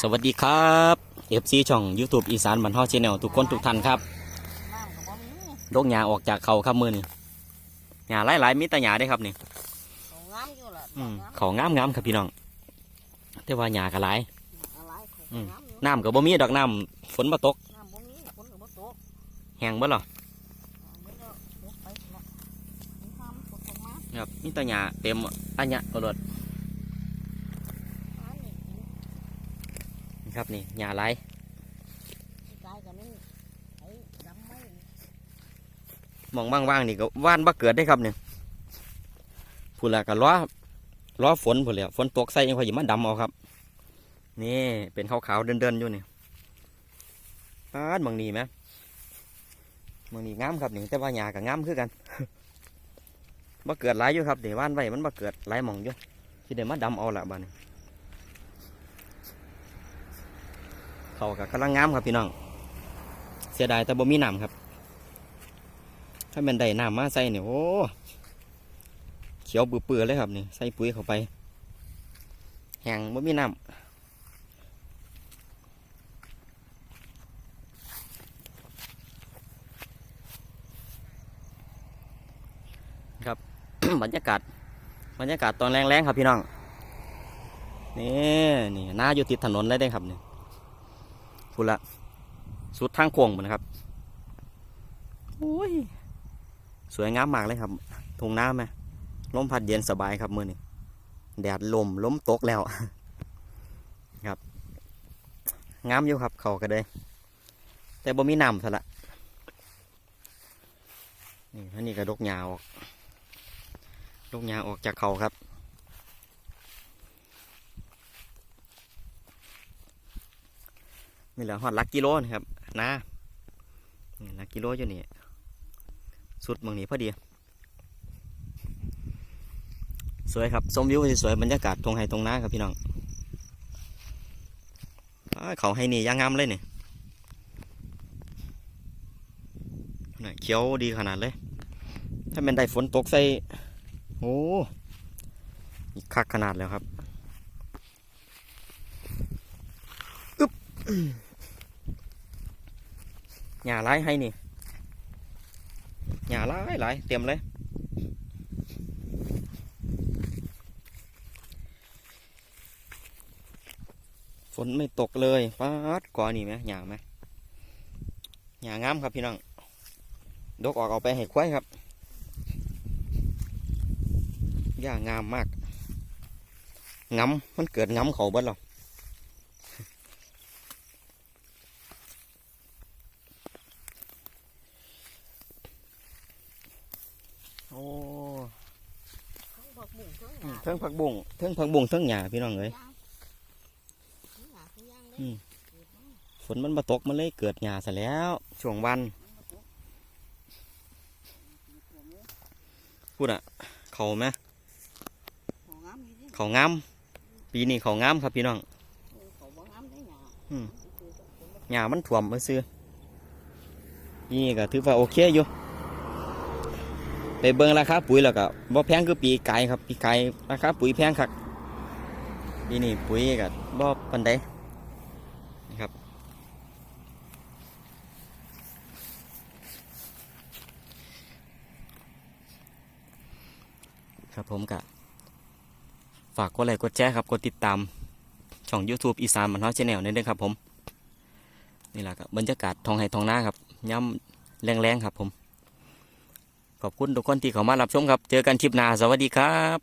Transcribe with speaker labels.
Speaker 1: สวัสดีครับเอฟซีช่อง YouTube อีสานบันทอชแนลทุกคนทุกท่านครับ
Speaker 2: น้ำก็บ่มี
Speaker 1: โรคหยาออกจากเขาครับมือนี่หยาหลายๆมีแต่หยาได้ครับนี่
Speaker 2: เขางามอยู่ล่ะ
Speaker 1: อืม
Speaker 2: ดอก
Speaker 1: เขางามงามๆครับพี่น้อง แต่ว่าหยาก็หลาย
Speaker 2: อะไรเขา
Speaker 1: อืม
Speaker 2: งามอยู่
Speaker 1: น้ำก็บ่มีดอกน้ำฝนมาตก
Speaker 2: น้ำบ่มีฝนก็บ่ตก
Speaker 1: แห้งเบ่หรอ
Speaker 2: เดี๋ยวก็ตกไปเนาะมีความฝนตกมา
Speaker 1: ครับมีแต่หยาเต็มอันเนี้ยกระโดด
Speaker 2: อันนี้กิน
Speaker 1: นี่ ครับนี่หยาลาย
Speaker 2: ที่กายก็นี่ไอ้ดำไม่
Speaker 1: หมองว่างๆนี่ก็ว่านบ่เกิดได้ครับเนี่ยพูดและก็ล้อล้อฝนพูดแล้วฝนตกใส่ยังค่อยหยิบมาดำเอาครับ นี่เป็นขาวๆเดินๆอยู่นี่ปาดบางนี่ไหมบางนี่งามครับนี่แต่ว่าหญ้าก็งามคือกันบ่เกิดหลายอยู่ครับเดี๋ยวว่านไว้มันบ่เกิดหลายมองอยู่ที่เดี๋ยวมาดำเอาละบ้านี้ เขาก็กำลังงามครับพี่น้อง เสียดายแต่บ่มีน้ำครับ ถ้าเป็นได้น้ำมาใส่เนี่ยโอ้เขียวเปื่อยๆเลยครับนี่ใส่ปุ๋ยเข้าไปแห้งบ่มีน้ำครับบรรยากาศบรรยากาศตอนแรงๆครับพี่น้องนี่นี่หน้าอยู่ติดถนนเลยได้ครับเนี่ย พูดละสุดทางโค้งหมดนะครับโอ้ยสวยงามมากเลยครับทุ่งน้ำไหมลมพัดเย็นสบายครับมือนี้แดดลมล้มตกแล้วครับงามอยู่ครับเขาก็เลยแต่บ่มีน้ำซะละนี่อันนี้ก็ดกหญ้าออกดกหญ้าออกจากเขาครับ นี่แหละหอดลักกิโลนะครับนะนี่ลักกิโลอยู่นี่สุดเมืองนี้พอดี สวยครับชมวิวสวยบรรยากาศตรงไห้ตรงน้าครับพี่น้องเขาให้นี่ย่างงามเลยเนี่น่ะเขียวดีขนาดเลย ถ้าเป็นได้ฝนตกใส่โอ้อีกคักขนาดแล้วครับอึ๊บ หญ้าไร้ให้นี่ nhà lái lại tìm lấy ฝนไม่ตกเลยฟาดกว่านี่ไหมหยาไหมหยางามครับพี่น้องดกออกเอาไปให้ควายครับหญ้างามมากงำมันเกิดงำเขาเบิดหรอ
Speaker 2: ทั้งผัก บุ้งทั้งห
Speaker 1: อืม
Speaker 2: ญ้า
Speaker 1: เทิงผักบุ้งเทิงผักบุ้งเทิงหญ้าพี่น้องเอ้ย
Speaker 2: ทั้งหญ้าทั้งย่างเลย
Speaker 1: อืม
Speaker 2: เกิดมา
Speaker 1: ฝนมันมาตกมันเลยเกิดหญ้าซะแล้วช่วงวันพูดอะเขาไหม
Speaker 2: เขางามอยู่ดิ
Speaker 1: เขางามปีนี้เขางามครับพี่น้อง
Speaker 2: เออเขาบ่งามได้หญ้า
Speaker 1: อืม
Speaker 2: คือจะเป็นแบบ
Speaker 1: หญ้ามันถ่วมมาซื้อปีนี้ก็ถือว่าโอเคอยู่ ไปเบิ่งราคาปุ๋ยแล้วก็บ่แพงคือปีไก่ครับปีไก่ราคาปุ๋ยแพงครับปีนี้ปุ๋ยก็บ่ปานใดนะครับครับผมก็ฝากกดไลค์กดแชร์ครับกดติดตามช่อง YouTube อีสานมันฮอชแนลนี่ด้วยครับผม นี่แหละครับบรรยากาศทองไห้ทองหน้าครับย่ำแรงๆครับผม ขอบคุณทุกคนที่เข้ามารับชมครับ เจอกันคลิปหน้าสวัสดีครับ